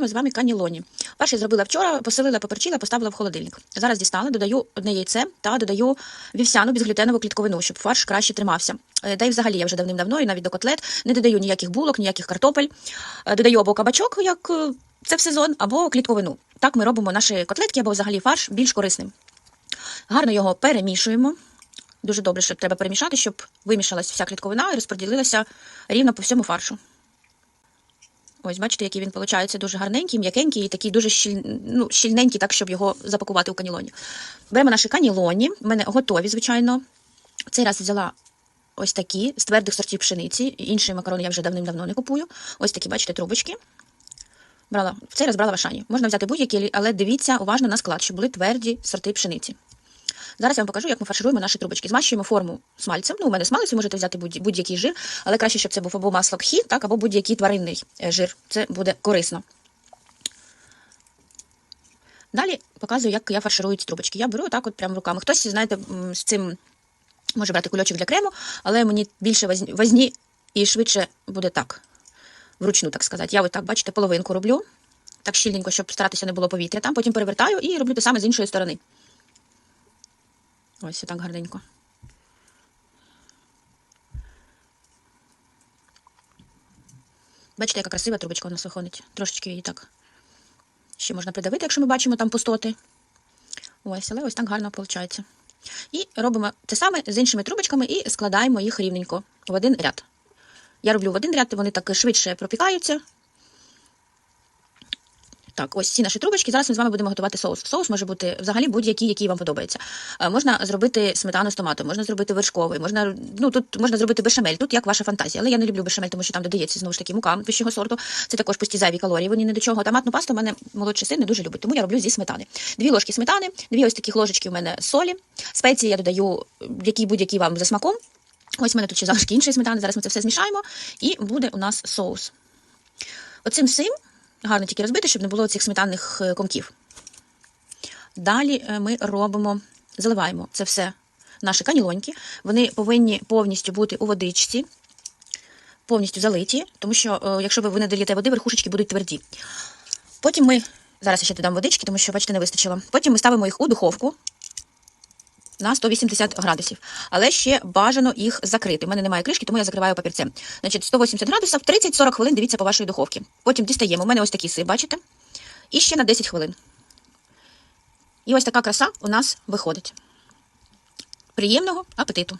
Ми з вами канілоні. Перший зробила вчора, поселила, поперчила, поставила в холодильник. Зараз дістала, додаю одне яйце та додаю вівсяну безглютенову клітковину, щоб фарш краще тримався. Е, Та й взагалі я вже давним-давно і навіть до котлет не додаю ніяких булок, ніяких картопель. Е, Додаю або кабачок, як е, це в сезон, або клітковину. Так ми робимо наші котлетки або взагалі фарш більш корисним. Гарно його перемішуємо. Дуже добре, що треба перемішати, щоб вимішалась вся клітковина і розподілилася рівно по всьому фаршу. Ось, бачите, який він виходить дуже гарненький, м'якенький і такий дуже щіль... ну, щільненький, так, щоб його запакувати у канілоні. Беремо наші канілоні. У мене готові, звичайно. Цей раз взяла ось такі з твердих сортів пшениці. Інші макарони я вже давним-давно не купую. Ось такі, бачите, трубочки. Брала, в цей раз брала в Ашані. Можна взяти будь-які, але дивіться уважно на склад, щоб були тверді сорти пшениці. Зараз я вам покажу, як ми фаршируємо наші трубочки. Змащуємо форму смальцем. Ну, у мене смалець, ви можете взяти будь- будь-який жир, але краще, щоб це був або масло кхі, так, або будь-який тваринний е, жир. Це буде корисно. Далі показую, як я фарширую ці трубочки. Я беру так от прямо руками. Хтось, знаєте, з цим може брати кульочок для крему, але мені більше возні і швидше буде так. Вручну, так сказати. Я ось так, бачите, половинку роблю. Так щільненько, щоб старатися не було повітря. Там потім перевертаю і роблю те саме з іншої сторони. Ось так гарненько. Бачите, яка красива трубочка у нас виходить. Трошечки її так. Ще можна придавити, якщо ми бачимо там пустоти. Ось, але ось так гарно виходить. І робимо те саме з іншими трубочками і складаємо їх рівненько в один ряд. Я роблю в один ряд, вони так швидше пропікаються. Так, ось ці наші трубочки. Зараз ми з вами будемо готувати соус. Соус може бути взагалі будь-який, який вам подобається. Е, Можна зробити сметану з томатом, можна зробити вершковий, можна ну тут можна зробити бешамель. Тут як ваша фантазія. Але я не люблю бешамель, тому що там додається знову ж таки мука вищого сорту. Це також пусті зайві калорії. Вони не до чого. Томатну пасту у мене молодший син не дуже любить, тому я роблю зі сметани. Дві ложки сметани, дві ось таких ложечки у мене солі. Спеції я додаю які будь-які вам за смаком. Ось у мене тут ще залишки іншої сметани. Зараз ми це все змішаємо, і буде у нас соус. Оцим всім гарно тільки розбити, щоб не було цих сметанних е, комків. Далі е, ми робимо, заливаємо це все наші канілоньки. Вони повинні повністю бути у водичці, повністю залиті, тому що, е, якщо ви не даєте води, верхушечки будуть тверді. Потім ми, зараз я ще додам водички, тому що, бачите, не вистачило. Потім ми ставимо їх у духовку на 180 градусів. Але ще бажано їх закрити. У мене немає кришки, тому я закриваю папірцем. Значить, 180 градусів, 30-40 хвилин дивіться по вашої духовки. Потім дістаємо. У мене ось такі сир, бачите? І ще на 10 хвилин. І ось така краса у нас виходить. Приємного апетиту!